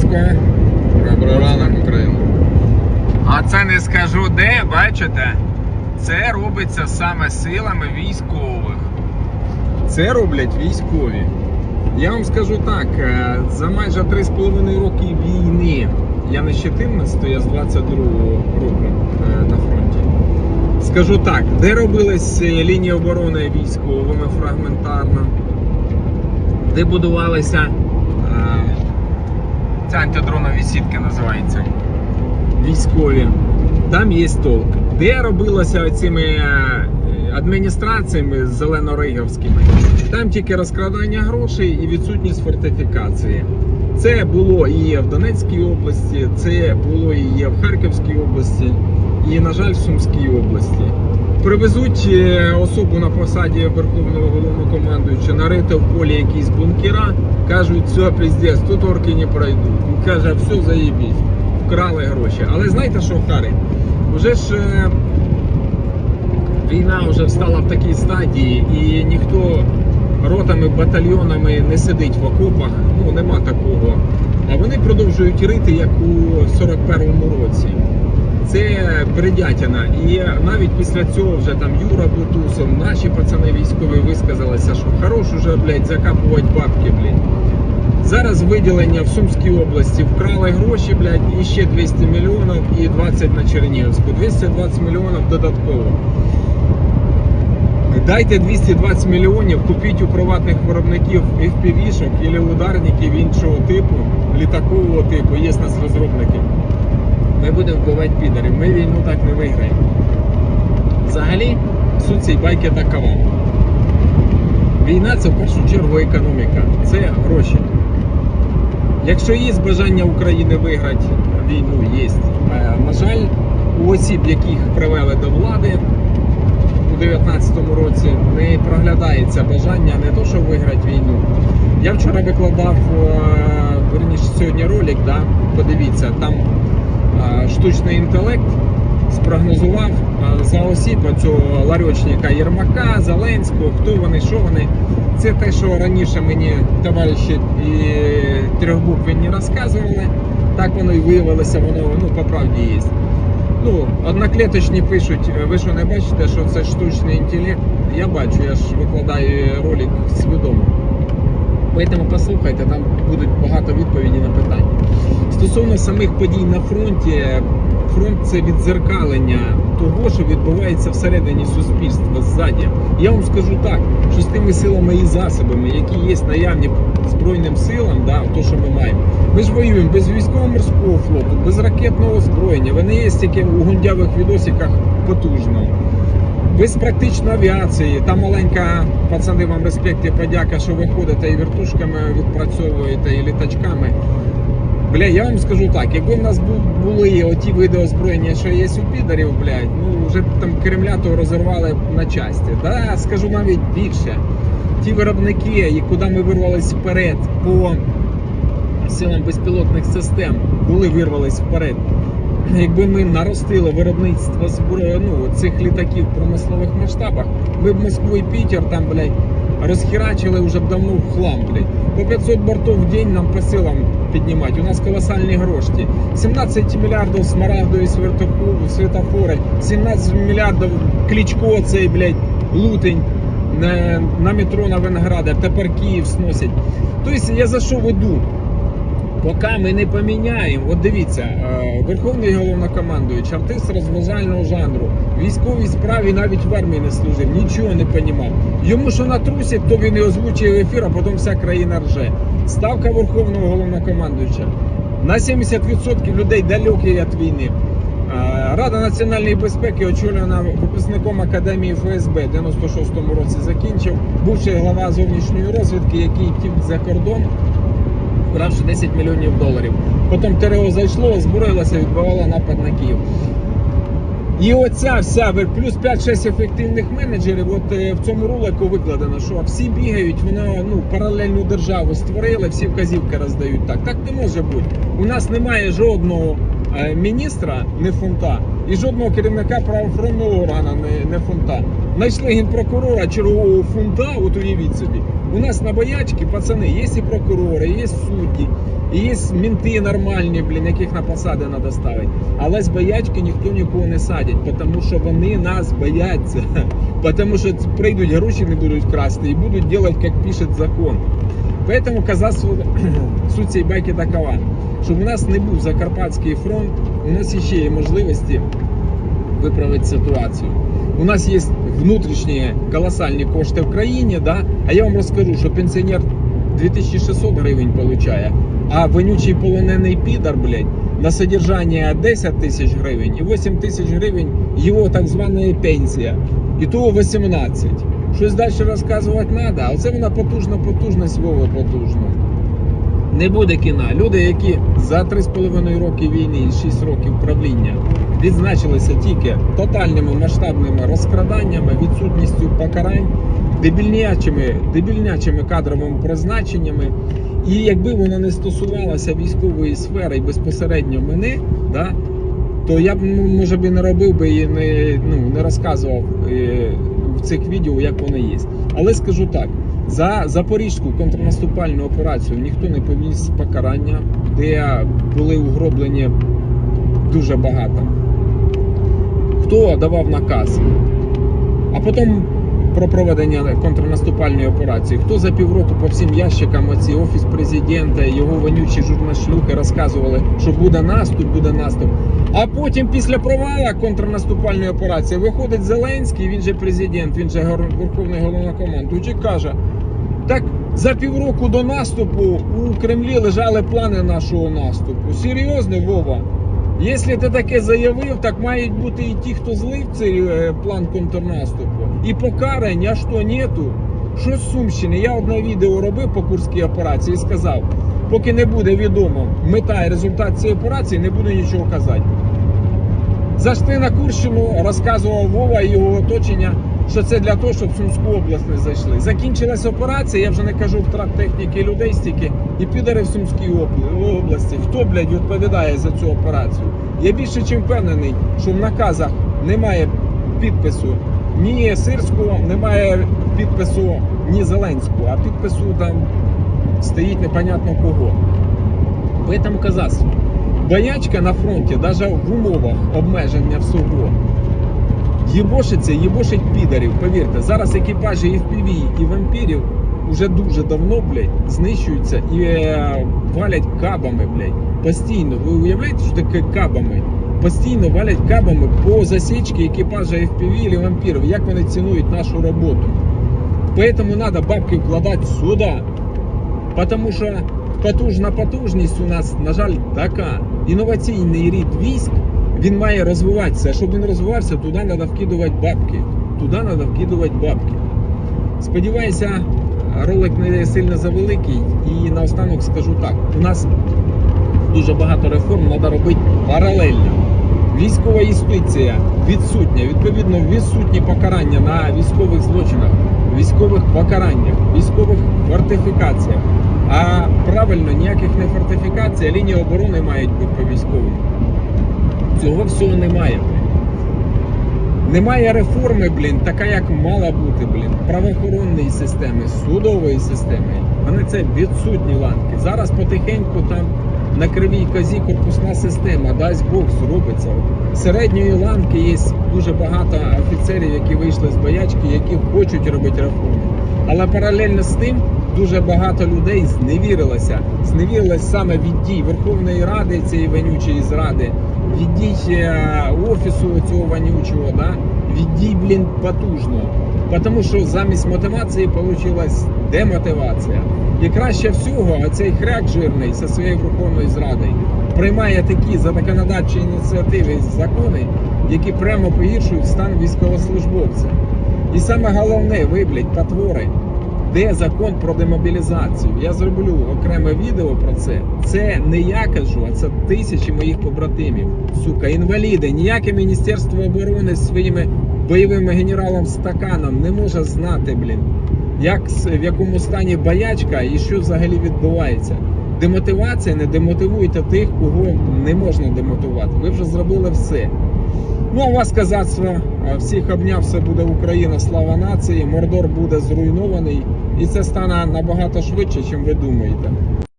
Хмельницького. Добрий ранок, Україна. А це не скажу де, бачите? Це робиться саме силами військових. Це роблять військові. Я вам скажу так, е, за майже 3,5 роки війни, я не з 14, я з 22-го року е, на фронті. Скажу так, де робились е, лінії оборони військовими фрагментарно, де будувалися Це антидронові сітки називається. військові, там є толк. Де робилося цими е, адміністраціями зелено-рейгівськими, там тільки розкрадання грошей і відсутність фортифікації. Це було і в Донецькій області, це було і в Харківській області, і, на жаль, в Сумській області. Привезуть е, особу на посаді Верховного головнокомандуюча, нарити в полі якісь бункера, кажуть, все, піздець, тут орки не пройдуть. Він каже, все, заєбіть, вкрали гроші. Але знаєте що, Хари? Вже ж е, війна вже встала в такій стадії, і ніхто ротами, батальйонами не сидить в окопах, ну нема такого. А вони продовжують рити, як у 41-му році. Це бредятина. І навіть після цього вже там Юра Бутусов, наші пацани військові висказалися, що хорош уже, блядь, закапувати бабки, блядь. Зараз виділення в Сумській області вкрали гроші, блядь, і ще 200 мільйонів і 20 на Чернігівську. 220 мільйонів додатково. Дайте 220 мільйонів, купіть у приватних виробників FPV-шок або ударників іншого типу, літакового типу, є в нас розробники. Ми будемо вбивати підарів. Ми війну так не виграємо. Взагалі, суть цієї байки такова. Війна це в першу чергу економіка, це гроші. Якщо є бажання України виграти війну, є. Е, На жаль, у осіб, яких привели до влади у 2019 році, не проглядається бажання не то, щоб виграти війну. Я вчора викладав е, верніше сьогодні ролик, да, подивіться, там штучний інтелект спрогнозував е, за осіб цього ларьочника Єрмака, Зеленського, хто вони, що вони. Це те, що раніше мені товариші і трьохбуквенні розказували. Так воно і виявилося, воно ну, по правді є. Ну, одноклеточні пишуть, ви що не бачите, що це штучний інтелект? Я бачу, я ж викладаю ролик свідомо. Поэтому послухайте, там будуть багато відповідей на питання. Стосовно самих подій на фронті, фронт це відзеркалення того, що відбувається всередині суспільства ззаді. Я вам скажу так, що з тими силами і засобами, які є наявні Збройним силам, да, то, що ми маємо, ми ж воюємо без військово-морського флоту, без ракетного озброєння. Ви не є тільки у гундявих відосиках потужно. Без практично авіації, там маленька, пацани, вам респект і подяка, що ви ходите і вертушками відпрацьовуєте, і літачками. Бля, я вам скажу так, якби в нас були оті види озброєння, що є у підарів, блядь, ну вже б там Кремля то розірвали на часті. Да, скажу навіть більше. Ті виробники, і куди ми вирвались вперед по силам безпілотних систем, коли вирвались вперед. Якби ми наростили виробництво ну, цих літаків в промислових масштабах, ми б Москву і Пітер там, блядь, розхерачили вже б давно в хлам, блядь. По 500 бортов в день нам по силам піднімати. У нас колосальні гроші. 17 мільярдів смарагдові світофо- світофори, 17 мільярдів кличко цей, блядь, лутень на, метро на Виноградар, тепер Київ сносять. Тобто я за що веду? Поки ми не поміняємо, от дивіться, е, Верховний головнокомандуючий, артист розважального жанру, військовій справі навіть в армії не служив, нічого не понімав. Йому що натрусять, то він і озвучує ефір, а потім вся країна рже. Ставка Верховного головнокомандуюча. На 70% людей далекі від війни. Е, Рада національної безпеки, очолювана випускником Академії ФСБ, в 96-му році закінчив, бувший глава зовнішньої розвідки, який втік за кордон, вкравши 10 мільйонів доларів. Потім ТРО зайшло, озброїлося, відбивало напад на Київ. І оця вся плюс 5-6 ефективних менеджерів. От е, в цьому ролику викладено, що всі бігають, воно ну паралельну державу створили, всі вказівки роздають. Так так не може бути. У нас немає жодного е, міністра, не фунта, і жодного керівника правоохоронного органу не, не фунта. Знайшли генпрокурора чергового фунта, от уявіть собі. У нас на боячки, пацани, є і прокурори, є судді, І є мінти нормальні, блін, яких на посади треба ставити. Але з боячки ніхто нікого не садять, тому що вони нас бояться. Тому що прийдуть гроші, не будуть красти і будуть робити, як пише закон. Поэтому казацтво, суть цієї байки такова, щоб у нас не був Закарпатський фронт, у нас ще є можливості виправити ситуацію. У нас є внутрішні колосальні кошти в країні, да? а я вам розкажу, що пенсіонер 2600 гривень получає, а вонючий полонений підар, блядь, на содержання 10 тисяч гривень і 8 тисяч гривень його так звана пенсія. І того 18. Щось далі розказувати треба, а оце вона потужна потужність Вова потужна. Не буде кіна. Люди, які за 3,5 роки війни і 6 років правління відзначилися тільки тотальними масштабними розкраданнями, відсутністю покарань, дебільнячими, дебільнячими кадровими призначеннями. І якби воно не стосувалося військової сфери і безпосередньо мене, да, то я б ну, може б і не робив би і не, ну, не розказував е, в цих відео, як воно є. Але скажу так: за Запорізьку контрнаступальну операцію ніхто не повіз покарання, де були угроблені дуже багато. Хто давав наказ? А потім про проведення контрнаступальної операції. Хто за півроку по всім ящикам оці офіс президента, його вонючі журнашлюхи розказували, що буде наступ, буде наступ. А потім після провала контрнаступальної операції виходить Зеленський, він же президент, він же верховний головнокомандуючий, каже. Так за півроку до наступу у Кремлі лежали плани нашого наступу. Серйозно, Вова? Якщо ти таке заявив, так мають бути і ті, хто злив цей е, план контрнаступу. І покарань, а що нету? Що з Сумщини? Я одне відео робив по Курській операції і сказав, поки не буде відомо мета і результат цієї операції, не буду нічого казати. Зайшли на Курщину, розказував Вова і його оточення, що це для того, щоб в Сумську область не зайшли. Закінчилась операція, я вже не кажу втрат техніки людей стільки, і підари в Сумській області. Хто, блядь, відповідає за цю операцію? Я більше чим впевнений, що в наказах немає підпису ні Сирського, немає підпису ні Зеленського, а підпису там стоїть непонятно кого. Поэтому казацтво. Боячка на фронті, навіть в умовах обмеження всього, їбошиться, їбошить підарів. Повірте, зараз екіпажі і FPV, і вампірів уже дуже давно, блядь, знищуються і е, валять кабами, блядь. Постійно. Ви уявляєте, що таке кабами? Постійно валять кабами по засічці екіпажа FPV і вампірів. Як вони цінують нашу роботу. Поэтому надо бабки вкладати сюди. Потому що потужна потужність у нас, на жаль, така. Інноваційний рід військ він має розвиватися. А щоб він розвивався, туди треба вкидувати бабки. Туди треба вкидувати бабки. Сподіваюся, ролик не сильно завеликий. І наостанок скажу так: у нас дуже багато реформ треба робити паралельно. Військова юстиція відсутня, відповідно, відсутні покарання на військових злочинах, військових покараннях, військових фортифікаціях. А правильно, ніяких не фортифікацій, а лінії оборони мають бути по військовим. Цього всього немає. Немає реформи, блін, така як мала бути, блін, правоохоронної системи, судової системи. Вони це відсутні ланки. Зараз потихеньку там на кривій козі корпусна система, дасть Бог, зробиться. Середньої ланки є дуже багато офіцерів, які вийшли з боячки, які хочуть робити реформи. Але паралельно з тим дуже багато людей зневірилося. Зневірилось саме від дій Верховної Ради цієї вонючої зради, від е, офісу цього вонючого, да? від блін, потужно. Тому що замість мотивації вийшла демотивація. І краще всього цей хряк жирний зі своєю верховною зрадою приймає такі законодавчі ініціативи закони, які прямо погіршують стан військовослужбовця. І саме головне, ви, блядь, потвори, де закон про демобілізацію. Я зроблю окреме відео про це. Це не я кажу, а це тисячі моїх побратимів. Сука, інваліди. Ніяке Міністерство оборони зі своїми бойовими генералом стаканом не може знати, блін, як в якому стані боячка і що взагалі відбувається. Демотивація не демотивуйте тих, кого не можна демотивувати. Ви вже зробили все. Ну а вас казацтво, всіх обняв, все буде Україна, слава нації, Мордор буде зруйнований, і це стане набагато швидше, ніж ви думаєте.